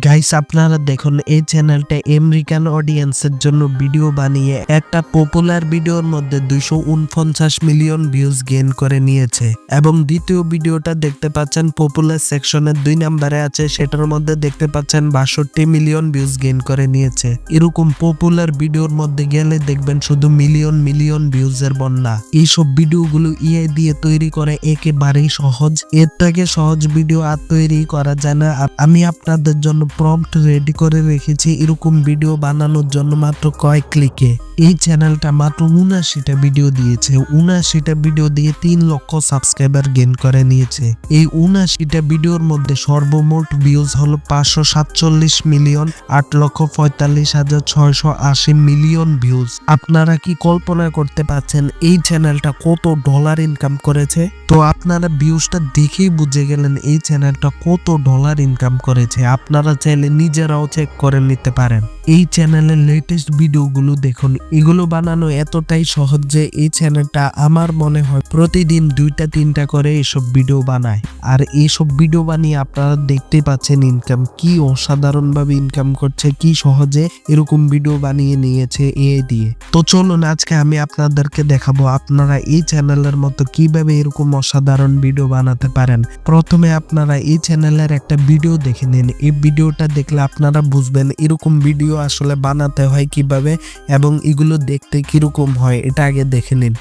Guys আপনারা দেখুন, এই চ্যানেলটা আমেরিকান অডিয়েন্সের জন্য ভিডিও বানিয়ে একটা পপুলার ভিডিওর মধ্যে দুইশো উনপঞ্চাশ মিলিয়ন ভিউজ গেইন করে নিয়েছে। এবং দ্বিতীয় ভিডিওটা দেখতে পাচ্ছেন পপুলার সেকশনের দুই নাম্বারে আছে, সেটার মধ্যে দেখতে পাচ্ছেন বাষট্টি মিলিয়ন ভিউজ গেইন করে নিয়েছে। এরকম পপুলার ভিডিওর মধ্যে গেলে দেখবেন শুধু মিলিয়ন মিলিয়ন ভিউজের বন্যা। এইসব ভিডিওগুলো ইয়ে দিয়ে তৈরি করে একেবারেই সহজ। এর থেকে সহজ ভিডিও আর তৈরি করা যায় না। আমি আপনাদের জন্য প্রম্পট রেডি করে রেখেছি। এরকম ভিডিও বানানোর জন্য মাত্র কয়েক ক্লিকে এই চ্যানেলটা মাত্র উনাশিটা ভিডিও দিয়েছে। উনাশিটা ভিডিও দিয়ে তিন লক্ষ সাবস্ক্রাইবার গেইন করে নিয়েছে। এই উনাশিটা ভিডিওর মধ্যে সর্বমোট ভিউজ হলো পাঁচশো সাতচল্লিশ মিলিয়ন আট লক্ষ পঁয়তাল্লিশ হাজার ছয়শো আশি মিলিয়ন ভিউজ আপনারা কি কল্পনা করতে পারছেন এই চ্যানেলটা কত ডলার ইনকাম করেছে? তো আপনারা ভিউজটা দেখেই বুঝে গেলেন এই চ্যানেলটা কত ডলার ইনকাম করেছে। আপনারা চাইলে নিজেরাও চেক করে নিতে পারেন। এই চ্যানেলের লেটেস্ট ভিডিওগুলো দেখুন। এগুলো বানানো এতটাই সহজ যে এই চ্যানেলটা আমার মনে হয় প্রতিদিন দুইটা, তিনটা করে এসব ভিডিও বানায়। আর এইসব ভিডিও বানিয়ে আপনারা দেখতে পাচ্ছেন ইনকাম কি অসাধারণভাবে ইনকাম করছে, কি সহজে এরকম ভিডিও বানিয়ে নিয়েছে এ দিয়ে। তো চলুন আজকে আমি আপনাদেরকে দেখাবো আপনারা এই চ্যানেলের মতো কীভাবে এরকম অসাধারণ ভিডিও বানাতে পারেন। প্রথমে আপনারা এই চ্যানেলের একটা ভিডিও দেখে নিন। এই ভিডিওটা দেখলে আপনারা বুঝবেন এরকম ভিডিও আসলে বানাতে হয় কীভাবে এবং এগুলো দেখতে কীরকম হয়, এটা আগে দেখে নিন।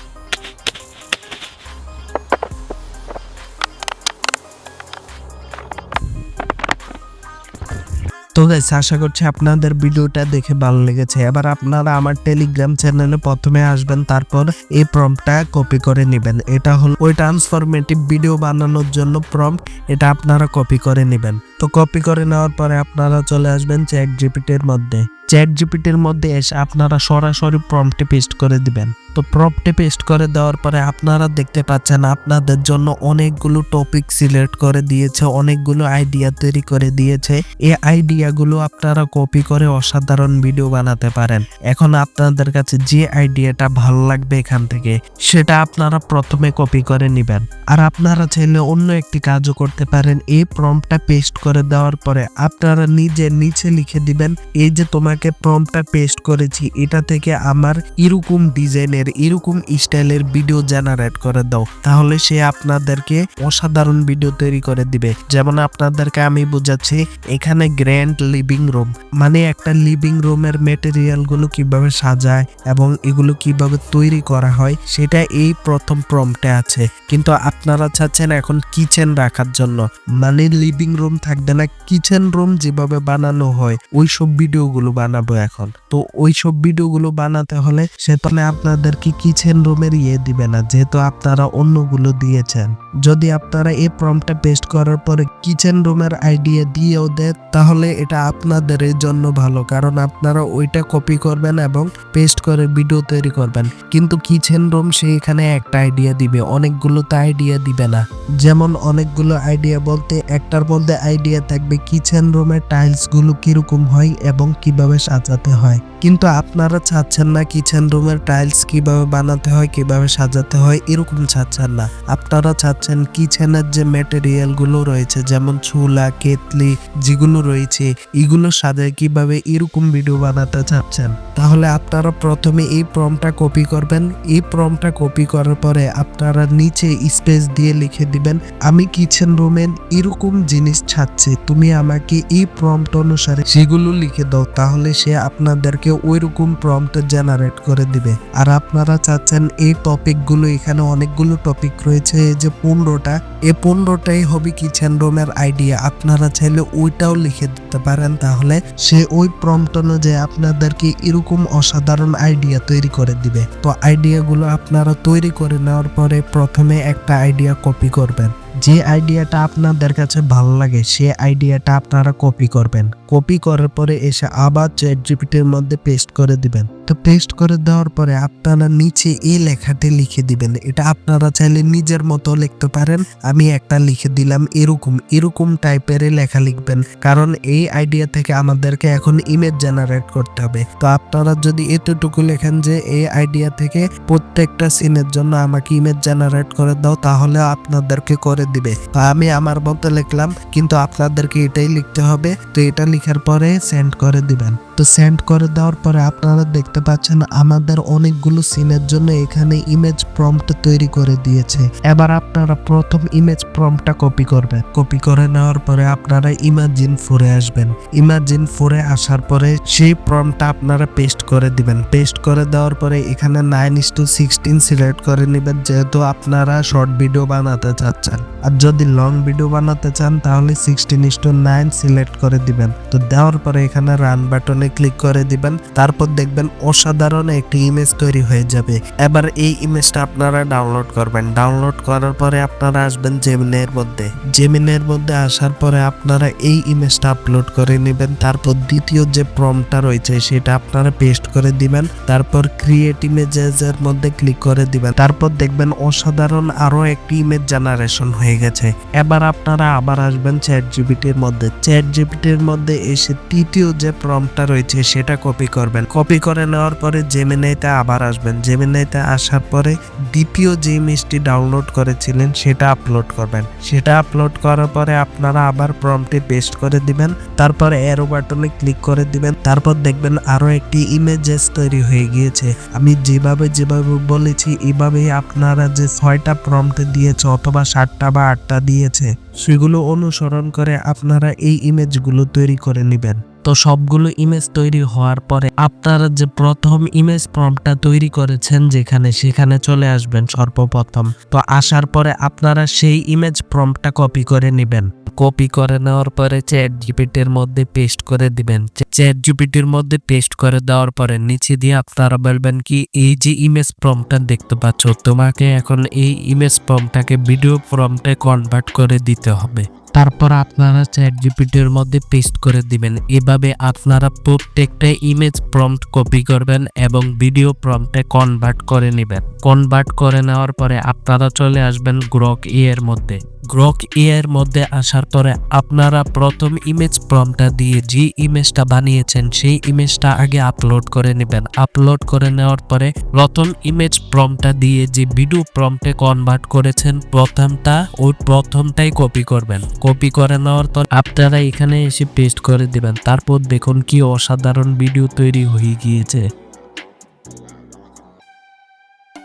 তো গাইস আশা করছি আপনাদের ভিডিওটা দেখে ভালো লেগেছে। এবার আপনারা আমার টেলিগ্রাম চ্যানেলে প্রথমে আসবেন, তারপর এই প্রম্পটটা কপি করে নেবেন। এটা হল ওই ট্রান্সফরমেটিভ ভিডিও বানানোর জন্য প্রম্পট এটা আপনারা কপি করে নেবেন। তো কপি করে নেওয়ার পরে আপনারা চলে আসবেন চ্যাট জিপিটির মধ্যে। চ্যাট জিপিটির মধ্যে এসে আপনারা সরাসরি প্রম্পটে পেস্ট করে দিবেন। তো প্রম্পটে পেস্ট করে দেওয়ার পরে আপনারা দেখতে পাচ্ছেন আপনাদের জন্য অনেকগুলো টপিক সিলেক্ট করে দিয়েছে, অনেকগুলো আইডিয়া তৈরি করে দিয়েছে। এই আইডিয়াগুলো আপনারা কপি করে অসাধারণ ভিডিও বানাতে পারেন। এখন আপনাদের কাছে যে আইডিয়াটা ভালো লাগবে এখান থেকে, সেটা আপনারা প্রথমে কপি করে নেবেন। আর আপনারা চাইলে অন্য একটি কাজও করতে পারেন। এই প্রম্পটটা পেস্ট করে দেওয়ার পরে আপনারা নিজে নিচে লিখে দিবেন, এই যে তোমাকে প্রম্পটটা পেস্ট করেছি, এটা থেকে আমার এরকম ডিজাইনের, এরকম স্টাইলের ভিডিও জেনারেট করে দাও। তাহলে সে আপনাদেরকে অসাধারণ ভিডিও তৈরি করে দিবে। যেমন আপনাদেরকে আমি বুঝাচ্ছি, এখানে গ্র্যান্ড লিভিং রুম মানে একটা লিভিং রুমের মেটেরিয়ালগুলো কীভাবে সাজায় এবং এগুলো কীভাবে তৈরি করা হয়, সেটা এই প্রথম প্রম্পটে আছে। কিন্তু আপনারা চাচ্ছেন এখন কিচেন রাখার জন্য মানে লিভিং রুম থাকবে না কিচেন রুম যেভাবে বানানো হয় ওই সব ভিডিওগুলো বানাবো এখন। তো ওই সব ভিডিওগুলো বানাতে হলে সেখানে আপনাদের কি কিচেন রুমের ইয়ে দিবে না, যেহেতু আপনারা অন্যগুলো দিয়েছেন। যদি আপনারা এই প্রম্পটটা পেস্ট করার পরে কিচেন রুমের আইডিয়া দিয়েও দেন, তাহলে এটা আপনাদের জন্য ভালো। কারণ আপনারা ওইটা কপি করবেন এবং পেস্ট করে ভিডিও তৈরি করবেন। কিন্তু কিচেন রুম সে এখানে একটা আইডিয়া দিবে, অনেকগুলো তো আইডিয়া দিবে না। যেমন অনেকগুলো আইডিয়া বলতে একটার মধ্যে আইডিয়া থাকবে কিচেন রুমের টাইলসগুলো কীরকম হয় এবং কীভাবে সাজাতে হয়। কিন্তু আপনারা চাচ্ছেন না কিচেন রুমের টাইলস কীভাবে বানাতে হয়, কীভাবে সাজাতে হয়, এরকম চাচ্ছেন না। আপনারা চাচ্ছেন কিচেনের যে ম্যাটেরিয়ালগুলো রয়েছে, যেমন চুলা কেতলি যেগুলো রয়েছে, এগুলো সাজায় কীভাবে এরকম ভিডিও বানাতে চাচ্ছেন? তাহলে আপনারা প্রথমে এই প্রমটা কপি করবেন। এই প্রমটা কপি করার পরে আপনারা নিচে স্পেস দিয়ে লিখে দিবেন, আমি কিচেন রুমে এরকম জিনিস ছাড়ছি, তুমি আমাকে এই প্রম্পট অনুসারে সেগুলো লিখে দাও। তাহলে সে আপনাদেরকে ওইরকম প্রম্পট জেনারেট করে দিবে। আর আপনারা চাচ্ছেন এই টপিকগুলো এখানে অনেকগুলো টপিক রয়েছে যে পনেরোটা এ পনেরোটাই হবে কিচেন রুমের আইডিয়া আপনারা চাইলে ওইটাও লিখে দিতে পারেন। তাহলে সে ওই প্রম্পট অনুযায়ী আপনাদেরকে এরকম অসাধারণ আইডিয়া তৈরি করে দিবে। তো আইডিয়াগুলো আপনারা তৈরি করে নেওয়ার পরে প্রথমে একটা আইডিয়া কপি করবেন। যে আইডিয়াটা আপনাদের কাছে ভালো লাগে, সে আইডিয়াটা আপনারা কপি করবেন। কপি করার পরে এসে আবার চ্যাট জিপিটির মধ্যে পেস্ট করে দিবেন। তো পেস্ট করে দেওয়ার পরে আপনারা নিচে এই লেখাটি লিখে দিবেন। এটা আপনারা চাইলে নিজের মতো লিখতে পারেন। আমি একটা লিখে দিলাম এরকম এরকম টাইপের লেখা লিখবেন। কারণ এই আইডিয়া থেকে আমাদেরকে এখন ইমেজ জেনারেট করতে হবে। তো আপনারা যদি এতটুকু লেখেন যে এই আইডিয়া থেকে প্রত্যেকটা সিনের জন্য আমাকে ইমেজ জেনারেট করে দাও, তাহলে আপনাদেরকে করে দিবে। আমি আমার মতো লিখলাম, কিন্তু আপনাদেরকে এটাই লিখতে হবে। তো এটা লিখার পরে সেন্ড করে দিবেন। তো সেন্ড করে দেওয়ার পরে আপনারা দেখতে পাচ্ছেন আমাদের অনেকগুলো সিনের জন্য এখানে ইমেজ প্রম্পট তৈরি করে দিয়েছে। এবার আপনারা প্রথম ইমেজ প্রম্পটটা কপি করবেন। কপি করে নেওয়ার পরে আপনারা ইমাজিন ফোরে আসবেন। ইমাজিন ফোরে আসার পরে সেই প্রম্পটটা আপনারা পেস্ট করে দিবেন। পেস্ট করে দেওয়ার পরে এখানে nine is to sixteen select করে নেবেন, যেহেতু আপনারা শর্ট ভিডিও বানাতে চাচ্ছেন। আর যদি লং ভিডিও বানাতে চান, তাহলে sixteen is to nine select করে দিবেন। তো দেওয়ার পরে এখানে রান বাটনে ক্লিক করে দিবেন, তারপর দেখবেন অসাধারণ একটি ইমেজ তৈরি হয়ে যাবে। এবার এই ইমেজটা আপনারা ডাউনলোড করবেন। ডাউনলোড করার পরে আপনারা আসবেন জেমিনের মধ্যে। জেমিনের মধ্যে আসার পরে আপনারা এই ইমেজটা আপলোড করে নেবেন। তারপর দ্বিতীয় যে প্রমটা রয়েছে, সেটা আপনারা পেস্ট করে দিবেন। তারপর ক্রিয়েট ইমেজেস এর মধ্যে ক্লিক করে দিবেন। তারপর দেখবেন অসাধারণ আরও একটি ইমেজ জেনারেশন হয়ে গেছে। এবার আপনারা আবার আসবেন চ্যাট জিপিটির মধ্যে। চ্যাট জিপিটির মধ্যে এসে তৃতীয় যে প্রমটা রয়েছে সেটা কপি করবেন। কপি করে নেওয়ার পরে জেমিনাইতে আবার আসবেন। জেমিনাইতে আসার পরে দ্বিতীয় যে ইমেজটি ডাউনলোড করেছিলেন, সেটা আপলোড করবেন। সেটা আপলোড করার পরে আপনারা আবার প্রম্পটি পেস্ট করে দিবেন। তারপর এরো বাটনে ক্লিক করে দিবেন। তারপর দেখবেন আরও একটি ইমেজেস তৈরি হয়ে গিয়েছে। আমি যেভাবে যেভাবে বলেছি, এভাবেই আপনারা যে ছয়টা প্রম্পট দিয়েছে অথবা সাতটা বা আটটা দিয়েছে, সেগুলো অনুসরণ করে আপনারা এই ইমেজগুলো তৈরি করে নেবেন। তো সবগুলো ইমেজ তৈরি হওয়ার পরে আপনারা যে প্রথম ইমেজ প্রম্পটটা তৈরি করেছেন যেখানে, সেখানে চলে আসবেন সর্বপ্রথম। তো আসার পরে আপনারা সেই ইমেজ প্রম্পটটা কপি করে নেবেন। কপি করে নেওয়ার পরে চ্যাট জিপিটির মধ্যে পেস্ট করে দিবেন। চ্যাট জিপিটির মধ্যে পেস্ট করে দেওয়ার পরে নিচে দিয়ে আপনারা বলবেন কি, এই যে ইমেজ প্রম্পটটা দেখতে পাচ্ছ, তোমাকে এখন এই ইমেজ প্রম্পটটাকে ভিডিও প্রম্পটে কনভার্ট করে দিতে হবে। তারপর আপনারা চ্যাট জিপিটির মধ্যে পেস্ট করে দিবেন। এভাবে আপনারা প্রত্যেকটা ইমেজ প্রম্পট কপি করবেন এবং ভিডিও প্রম্পটে কনভার্ট করে নেবেন। কনভার্ট করে নেওয়ার পরে আপনারা চলে আসবেন গ্রক ই এর মধ্যে। গ্রক এর মধ্যে আসার পরে আপনারা প্রথম ইমেজ প্রম্পটটা দিয়ে যে ইমেজটা বানিয়েছেন, সেই ইমেজটা আগে আপলোড করে নেবেন। আপলোড করে নেওয়ার পরে প্রথম ইমেজ প্রম্পটটা দিয়ে যে ভিডিও প্রম্পটে কনভার্ট করেছেন, প্রথমটা, ওই প্রথমটাই কপি করবেন। কপি করে নেওয়ার পর আপনারা এখানে এসে পেস্ট করে দেবেন। তারপর দেখুন কি অসাধারণ ভিডিও তৈরি হয়ে গিয়েছে।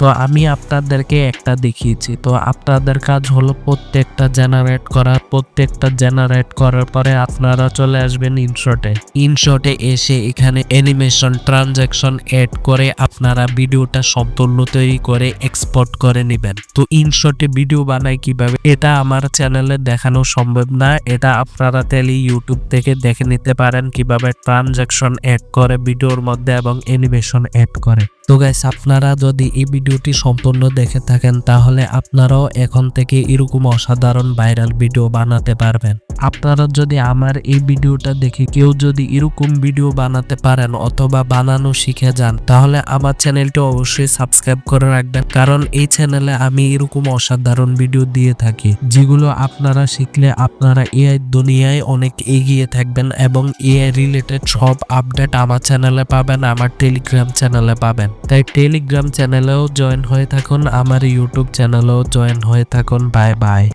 তো আমি আপনাদেরকে একটা দেখিয়েছি। তো আপনাদের কাজ হলো প্রত্যেকটা জেনারেট করা প্রত্যেকটা জেনারেট করার পরে আপনারা চলে আসবেন ইনশটে ইনশটে এসে এখানে অ্যানিমেশন ট্রানজ্যাকশন এড করে আপনারা ভিডিওটা সম্পূর্ণ তৈরি করে এক্সপোর্ট করে নেবেন। তো ইনশটে ভিডিও বানায় কীভাবে? এটা আমার চ্যানেলে দেখানো সম্ভব না। এটা আপনারা তাহলে ইউটিউব থেকে দেখে নিতে পারেন কীভাবে ট্রানজ্যাকশন এড করে ভিডিওর মধ্যে এবং অ্যানিমেশন এড করে। তো গাইস আপনারা যদি এই ভিডিওটি সম্পূর্ণ দেখে থাকেন, তাহলে আপনারাও এখন থেকে এরকম অসাধারণ ভাইরাল ভিডিও বানাতে পারবেন। আপনারা যদি আমার এই ভিডিওটা দেখে কেউ যদি এরকম ভিডিও বানাতে পারেন অথবা বানানো শিখে যান, তাহলে আমার চ্যানেলটি অবশ্যই সাবস্ক্রাইব করে রাখবেন। কারণ এই চ্যানেলে আমি এরকম অসাধারণ ভিডিও দিয়ে থাকি, যেগুলো আপনারা শিখলে আপনারা এআই দুনিয়ায় অনেক এগিয়ে থাকবেন এবং এআই রিলেটেড সব আপডেট আমার চ্যানেলে পাবেন, আমার টেলিগ্রাম চ্যানেলে পাবেন। তাই টেলিগ্রাম চ্যানেলেও জয়েন হয়ে থাকুন, আমার ইউটিউব চ্যানেলেও জয়েন হয়ে থাকুন। Bye bye